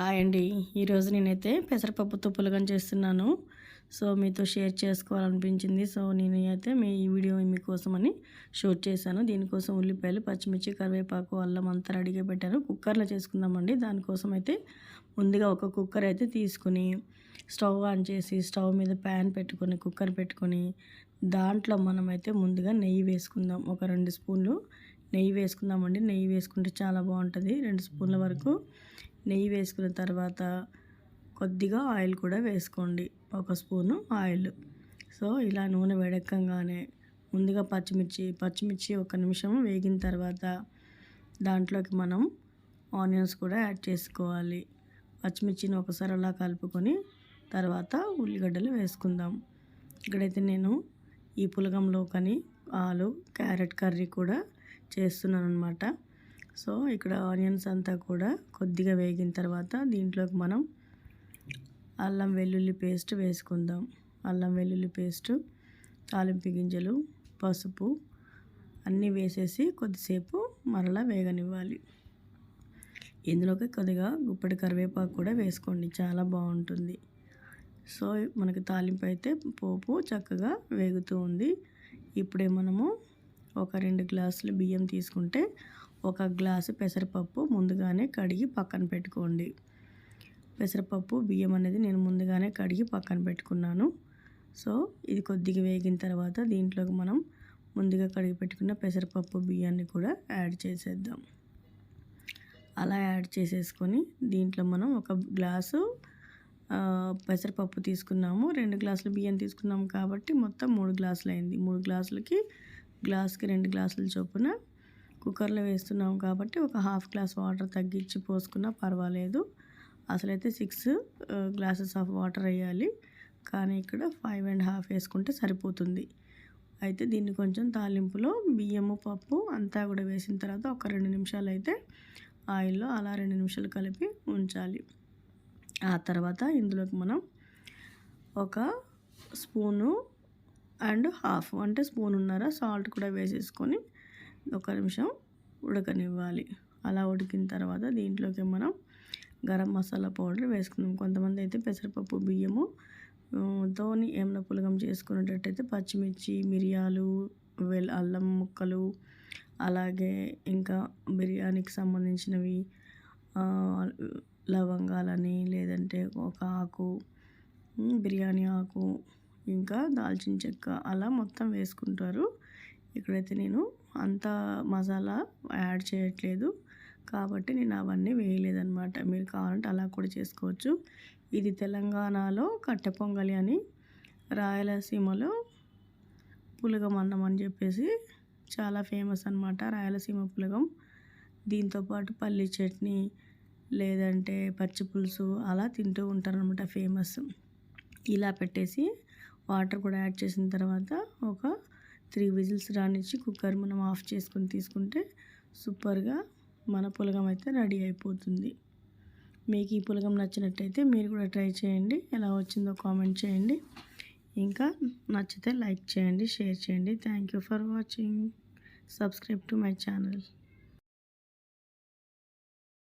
Hi అండి. ఈరోజు నేనైతే పెసరపప్పుతో పులగం చేస్తున్నాను. సో మీతో షేర్ చేసుకోవాలనిపించింది. సో నేను అయితే మీ ఈ వీడియో మీకోసమని షూట్ చేశాను. దీనికోసం ఉల్లిపాయలు పచ్చిమిర్చి కరివేపాకు అల్లం అంతా రెడీగా పెట్టాను కుక్కర్లో చేసుకుందామండి. దానికోసం అయితే ముందుగా ఒక కుక్కర్ అయితే తీసుకుని స్టవ్ ఆన్ చేసి స్టవ్ మీద ప్యాన్ పెట్టుకొని కుక్కర్ పెట్టుకొని దాంట్లో మనమైతే ముందుగా నెయ్యి వేసుకుందాం. ఒక రెండు స్పూన్లు నెయ్యి వేసుకుందామండి. నెయ్యి వేసుకుంటే చాలా బాగుంటుంది. రెండు స్పూన్ల వరకు నెయ్యి వేసుకున్న తర్వాత కొద్దిగా ఆయిల్ కూడా వేసుకోండి. ఒక స్పూను ఆయిల్. సో ఇలా నూనె వేడెక్కగానే ముందుగా పచ్చిమిర్చి పచ్చిమిర్చి ఒక నిమిషం వేగిన తర్వాత దాంట్లోకి మనం ఆనియన్స్ కూడా యాడ్ చేసుకోవాలి. పచ్చిమిర్చిని ఒకసారి అలా కలుపుకొని తర్వాత ఉల్లిగడ్డలు వేసుకుందాం. ఇక్కడైతే నేను ఈ పులగంలో కానీ ఆలు క్యారెట్ కర్రీ కూడా చేస్తున్నాను అనమాట సో ఇక్కడ ఆనియన్స్ అంతా కూడా కొద్దిగా వేగిన తర్వాత దీంట్లోకి మనం అల్లం వెల్లుల్లి పేస్ట్ వేసుకుందాం. అల్లం వెల్లుల్లి పేస్టు తాలింపు గింజలు పసుపు అన్నీ వేసేసి కొద్దిసేపు మరలా వేగనివ్వాలి. ఇందులోకి కొద్దిగా గుప్పటి కరివేపాకు కూడా వేసుకోండి చాలా బాగుంటుంది. సో మనకి తాలింపు అయితే పోపు చక్కగా వేగుతూ ఉంది. ఇప్పుడే మనము ఒక రెండు గ్లాసులు బియ్యం తీసుకుంటే ఒక గ్లాసు పెసరపప్పు ముందుగానే కడిగి పక్కన పెట్టుకోండి. పెసరపప్పు బియ్యం అనేది నేను ముందుగానే కడిగి పక్కన పెట్టుకున్నాను. సో ఇది కొద్దిగా వేగిన తర్వాత దీంట్లోకి మనం ముందుగా కడిగి పెట్టుకున్న పెసరపప్పు బియ్యాన్ని కూడా యాడ్ చేసేద్దాం. అలా యాడ్ చేసేసుకొని దీంట్లో మనం ఒక గ్లాసు పెసరపప్పు తీసుకున్నాము. రెండు గ్లాసులు బియ్యం తీసుకున్నాము కాబట్టి మొత్తం మూడు గ్లాసులు అయింది మూడు గ్లాసులకి గ్లాస్కి రెండు గ్లాసుల చొప్పున కుక్కర్లో వేస్తున్నాం కాబట్టి ఒక హాఫ్ గ్లాస్ వాటర్ తగ్గించి పోసుకున్నా పర్వాలేదు. అసలైతే సిక్స్ గ్లాసెస్ ఆఫ్ వాటర్ వేయాలి. కానీ ఇక్కడ ఫైవ్ అండ్ హాఫ్ వేసుకుంటే సరిపోతుంది. అయితే దీన్ని కొంచెం తాలింపులో బియ్యము పప్పు అంతా కూడా వేసిన తర్వాత ఒక రెండు నిమిషాలు అయితే ఆయిల్లో అలా రెండు నిమిషాలు కలిపి ఉంచాలి. ఆ తర్వాత ఇందులోకి మనం ఒక స్పూను అండ్ హాఫ్ అంటే స్పూన్ ఉన్నారా సాల్ట్ కూడా వేసేసుకొని ఒక నిమిషం ఉడకనివ్వాలి. అలా ఉడికిన తర్వాత దీంట్లోకి మనం గరం మసాలా పౌడర్ వేసుకుందాం. కొంతమంది అయితే పెసరపప్పు బియ్యము తోని ఏమైనా పులగం చేసుకునేటట్టయితే పచ్చిమిర్చి మిరియాలు వెల్ అల్లం ముక్కలు అలాగే ఇంకా బిర్యానీకి సంబంధించినవి లవంగాలని లేదంటే ఒక ఆకు బిర్యానీ ఆకు ఇంకా దాల్చిన చెక్క అలా మొత్తం వేసుకుంటారు. ఇక్కడైతే నేను అంత మసాలా యాడ్ చేయట్లేదు. కాబట్టి నేను అవన్నీ వేయలేదన్నమాట. మీరు కావాలంటే అలా కూడా చేసుకోవచ్చు. ఇది తెలంగాణలో కట్టె పొంగలి అని రాయలసీమలో పులగం అన్నం అని చెప్పేసి చాలా ఫేమస్ అనమాట రాయలసీమ పులగం. దీంతోపాటు పల్లి చట్నీ లేదంటే పచ్చి పులుసు అలా తింటూ ఉంటారనమాట ఫేమస్. ఇలా పెట్టేసి వాటర్ కూడా యాడ్ చేసిన తర్వాత ఒక త్రీ విజిల్స్ రానిచ్చి కుక్కర్ మనం ఆఫ్ చేసుకొని తీసుకుంటే సూపర్గా మన పులగం అయితే రెడీ అయిపోతుంది. మీకు ఈ పులగం నచ్చినట్టయితే మీరు కూడా ట్రై చేయండి. ఎలా వచ్చిందో కామెంట్ చేయండి. ఇంకా నచ్చితే లైక్ చేయండి షేర్ చేయండి. Thank you for watching. Subscribe to my channel.